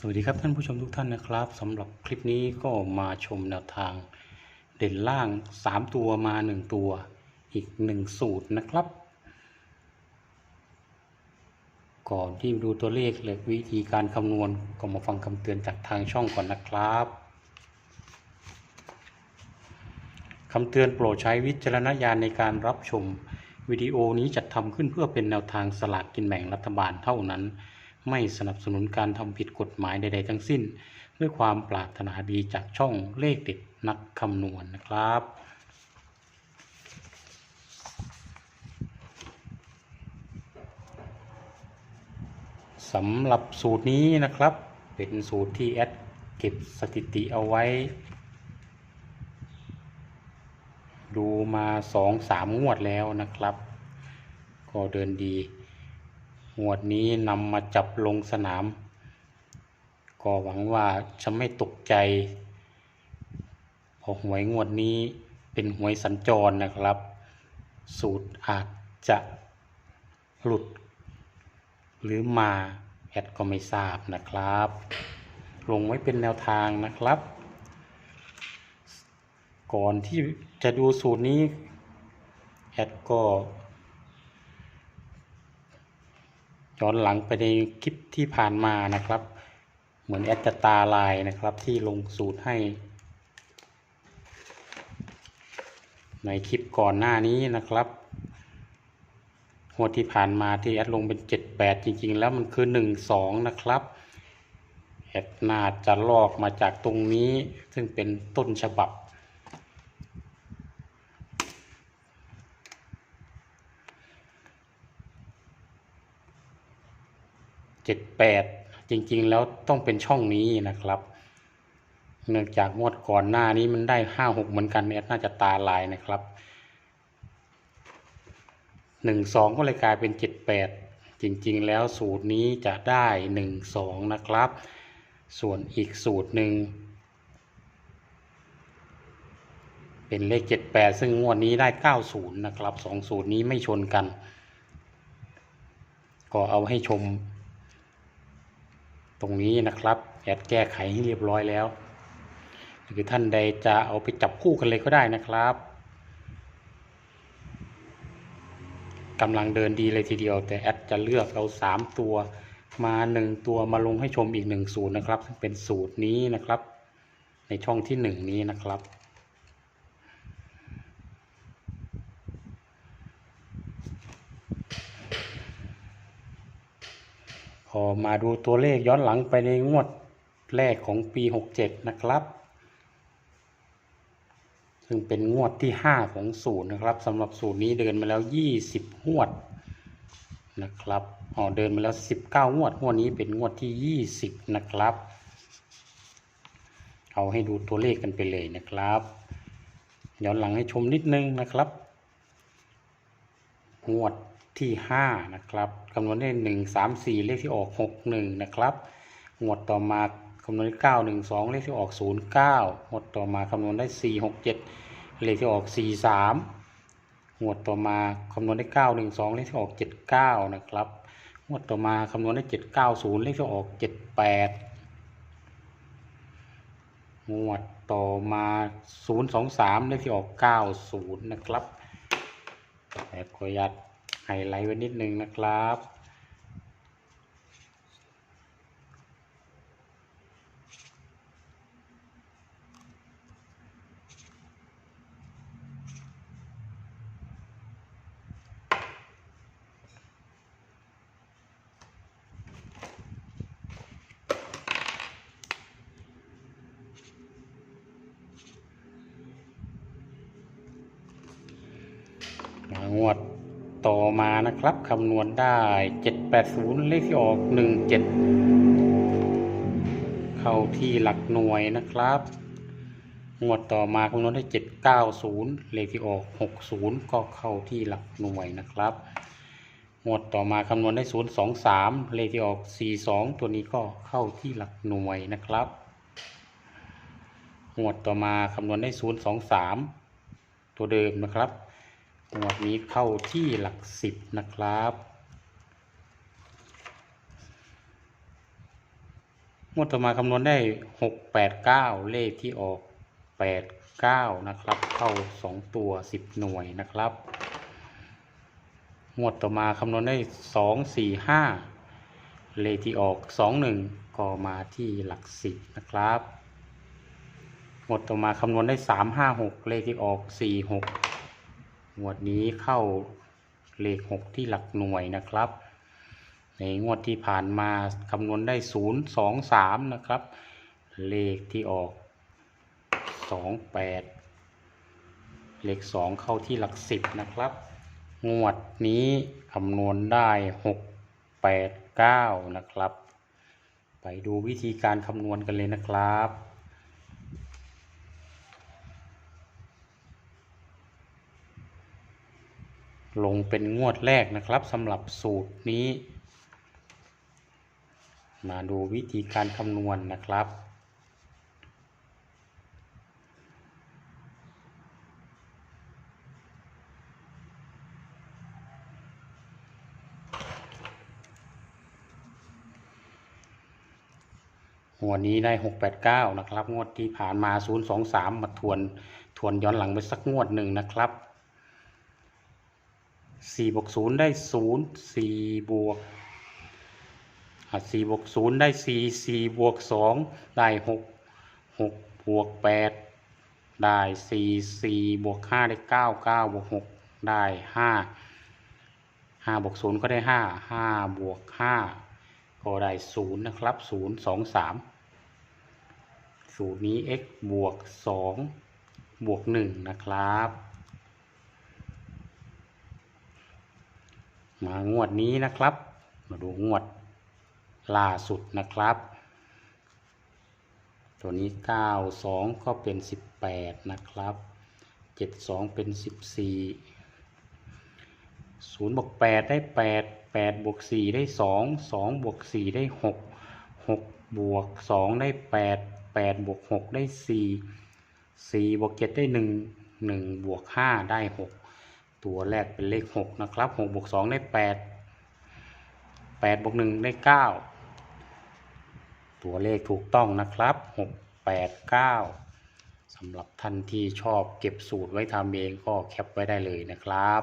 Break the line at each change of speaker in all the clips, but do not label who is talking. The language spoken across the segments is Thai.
สวัสดีครับท่านผู้ชมทุกท่านนะครับสำหรับคลิปนี้ก็มาชมแนวทางเด่นล่าง 3 ตัวมา 1 ตัวอีก 1 สูตรนะครับ ก่อนที่ดูตัวเลขและวิธีการคำนวณก็มาฟังคำเตือนจากทางช่องก่อนนะครับคำเตือนโปรดใช้วิจารณญาณในการรับชม วิดีโอนี้จัดทำขึ้นเพื่อเป็นแนวทางสลากกินแบ่งรัฐบาลเท่านั้น ไม่สนับสนุนการทำผิดกฎหมายใด ๆ ทั้งสิ้น ด้วยความปรารถนาดีจากช่องเลขเด็ดนักคำนวณนะครับสำหรับสูตรนี้นะครับ เป็นสูตรที่แอดเก็บสถิติเอาไว้ ดูมาสองสามงวดแล้วนะครับ ก็เดินดี งวดนี้นำมาจับลงสนาม ก็หวังว่าจะไม่ตกใจเพอหวยงวดนี้เป็นหวยสัญจรนะครับ สูตรอาจจะหลุด หรือมาแอดก็ไม่ทราบนะครับ ลงไว้เป็นแนวทางนะครับ ก่อนที่จะดูสูตรนี้แอดก็ ย้อนหลังไปในคลิปที่ผ่านมานะครับ เหมือนแอดจะตาลายนะครับที่ลงสูตรให้ ในคลิปก่อนหน้านี้นะครับงวดที่ผ่านมาที่แอดลงเป็น 78 จริง ๆ แล้วมันคือ 12 นะครับแอดน่าจะลอกมาจากตรงนี้ซึ่งเป็นต้นฉบับ 78 จริงๆ แล้วต้องเป็นช่องนี้นะครับ เนื่องจากงวดก่อนหน้านี้มันได้ 5-6 เหมือนกันแอดน่าจะตาลายนะครับหนึ่งสองก็เลยกลายเป็นเจ็ดแปดจริงๆ แล้วสูตรนี้จะได้หนึ่งสองนะครับ ส่วนอีกสูตรหนึ่งเป็นเลขเจ็ดแปดซึ่งงวดนี้ได้เก้าศูนย์นะครับสองสูตรนี้ไม่ชนกัน ก็เอาให้ชม ตรงนี้นะครับแอดแก้ไขให้เรียบร้อยแล้ว หรือท่านใดจะเอาไปจับคู่กันเลยก็ได้นะครับกำลังเดินดีเลยทีเดียว แต่แอดจะเลือกเอา 3 ตัวมา 1 ตัวมาลงให้ชมอีก1สูตรนะครับซึ่งเป็นสูตรนี้นะครับ ในช่องที่ 1 นี้นะครับ พอมาดูตัวเลขย้อนหลังไปในงวดแรกของปี 67 นะครับ ซึ่งเป็นงวดที่ 5 ของสูตรนะครับสำหรับสูตรนี้เดินมาแล้ว 20 งวดนะครับอ๋อเดินมาแล้ว 19 งวด งวดนี้เป็นงวดที่ 20 นะครับ เอาให้ดูตัวเลขกันไปเลยนะครับย้อนหลังให้ชมนิดนึงนะครับ งวดที่ 5 นะครับคำนวณได้ 1 3 4 เลขที่ออก 6 1 นะครับ งวดต่อมาคำนวณได้ 9 1 2 เลขที่ออก 0 9 งวดต่อมาคำนวณได้ 4 6 7 เลขที่ออก 4 3 งวดต่อมาคำนวณได้ 9 1 2 เลขที่ออก 7 9 นะครับ งวดต่อมาคำนวณได้ 7 9 0 เลขที่ออก 7 8 งวดต่อมา 0 2 3 เลขที่ออก 9 0 นะครับ แต่ขออนุญาตไฮไลท์ไว้นิดนึงนะครับ งวด ต่อมานะครับคำนวณได้ 780 เลขที่ออก 17 เข้าที่หลักหน่วยนะครับงวดต่อมาคำนวณได้ 790 เลขที่ออก 60 ก็เข้าที่หลักหน่วยนะครับงวดต่อมาคำนวณได้ 023 เลขที่ออก 42 ตัวนี้ก็เข้าที่หลักหน่วยนะครับงวดต่อมาคำนวณได้ 023 ตัวเดิมนะครับ งวดนี้เข้าที่หลักสิบนะครับงวดต่อมาคำนวณได้หกแปดเก้าเลขที่ออกแปดเก้านะครับ เข้าสองตัวสิบหน่วยนะครับงวดต่อมาคำนวณได้สองสี่ห้าเลขที่ออกสองหนึ่งก็มาที่หลักสิบนะครับงวดต่อมาคำนวณได้สามห้าหกเลขที่ออกสี่หก งวดนี้เข้าเลขหกที่หลักหน่วยนะครับ ในงวดที่ผ่านมาคำนวณได้ศูนย์สองสามนะครับ เลขที่ออกสองแปดเลขสองเข้าที่หลักสิบนะครับ งวดนี้คำนวณได้หกแปดเก้านะครับ ไปดูวิธีการคำนวณกันเลยนะครับ ลงเป็นงวดแรกนะครับสำหรับสูตรนี้ มาดูวิธีการคำนวณนะครับ หัวนี้ได้หกแปดเก้านะครับ งวดที่ผ่านมาศูนย์สองสามมาทวน ทวนย้อนหลังไปสักงวดหนึ่งนะครับ สี่บวกศูนย์ได้ศูนย์สี่บวกสี่บวกศูนย์ได้สี่สี่บวกสองได้หกหกบวกแปดได้สี่สี่บวกห้าได้เก้าเก้าบวกหกได้ห้าห้าบวกศูนย์ก็ได้ห้าห้าบวกห้าก็ได้ศูนย์นะครับศูนย์สองสามสูตรนี้ x บวกสองบวกหนึ่งนะครับ มางวดนี้นะครับ มาดูงวดล่าสุดนะครับ ตัวนี้เก้าสองก็เป็นสิบแปดนะครับเจ็ดสองเป็นสิบสี่ศูนย์บวกแปดได้แปดแปดบวกสี่ได้สองสองบวกสี่ได้หกหกบวกสองได้แปดแปดบวกหกได้สี่สี่บวกเจ็ดได้หนึ่งหนึ่งบวกห้าได้หก ตัวแรกเป็นเลขหกนะครับหกบวกสองได้แปดแปดบวกหนึ่งได้เก้าตัวเลขถูกต้องนะครับหกแปดเก้าสำหรับท่านที่ชอบเก็บสูตรไว้ทำเองก็แคปไว้ได้เลยนะครับ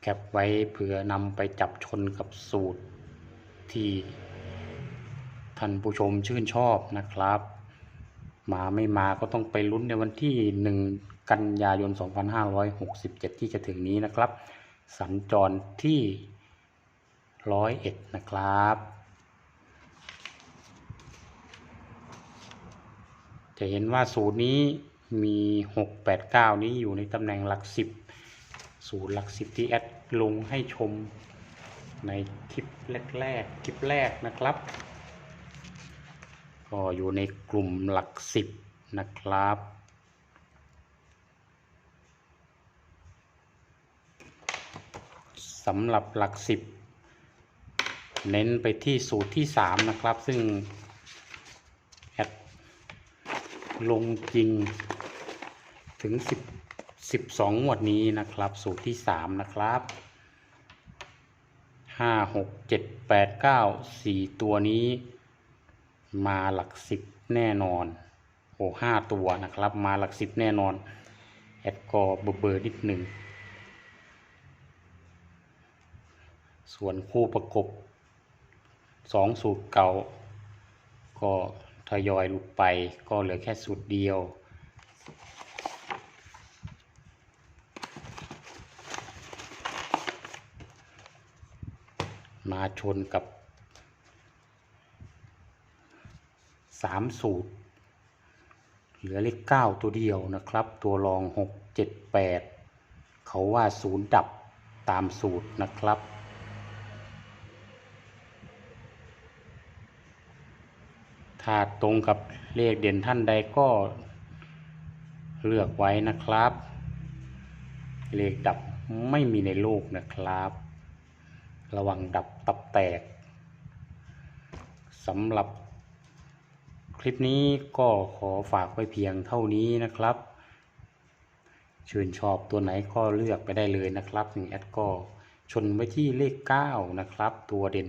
แคปไว้เผื่อนำไปจับชนกับสูตร ที่ท่านผู้ชมชื่นชอบนะครับ มาไม่มาก็ต้องไปลุ้นในวันที่ 1 กันยายน 2567 ที่จะถึงนี้นะครับ สัญจรที่ร้อยเอ็ดนะครับ จะเห็นว่าสูตรนี้มี 689 นี้อยู่ในตำแหน่งหลัก 10 สูตรหลัก 10 ที่แอดลงให้ชม ในคลิปแรกๆ คลิปแรกนะครับ ก็อยู่ในกลุ่มหลัก10นะครับ สำหรับหลัก10เน้นไปที่สูตรที่3นะครับ ซึ่งแอดลงจริงถึง10 12งวดนี้นะครับ สูตรที่3นะครับ 5 6 7 8 9 4ตัวนี้ มาหลัก10แน่นอนโอ้ห้าตัวนะครับ มาหลัก10แน่นอน แอดก็เบอร์เบอร์นิดหนึ่ง ส่วนคู่ประกบสองสูตรเก่า ก็ทยอยหลุดไปก็เหลือแค่สูตรเดียว มาชนกับสามสูตร เหลือเลขเก้าตัวเดียวนะครับ ตัวรองหกเจ็ดแปดเขาว่าศูนย์ดับตามสูตรนะครับ ถ้าตรงกับเลขเด่นท่านใดก็เลือกไว้นะครับ เลขดับไม่มีในโลกนะครับ ระวังดับตับแตกสำหรับคลิปนี้ก็ขอฝากไว้เพียงเท่านี้นะครับ ชื่นชอบตัวไหนก็เลือกไปได้เลยนะครับนี่แอดก็ชนไว้ที่เลข 9 นะครับ ตัวเด่น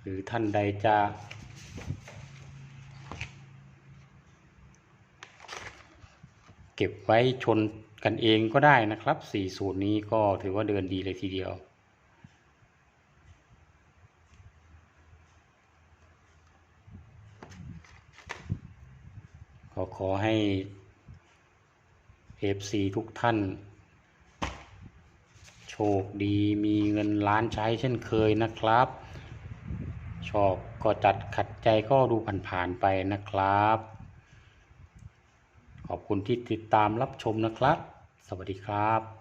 หรือท่านใดจะเก็บไว้ชน กันเองก็ได้นะครับ4สูตรนี้ก็ถือว่าเดินดีเลยทีเดียว ขอขอให้ FC ทุกท่าน โชคดีมีเงินล้านใช้เช่นเคยนะครับ ชอบก็จัดขัดใจก็ดูผ่านๆไปนะครับขอบคุณที่ติดตามรับชมนะครับ สวัสดีครับ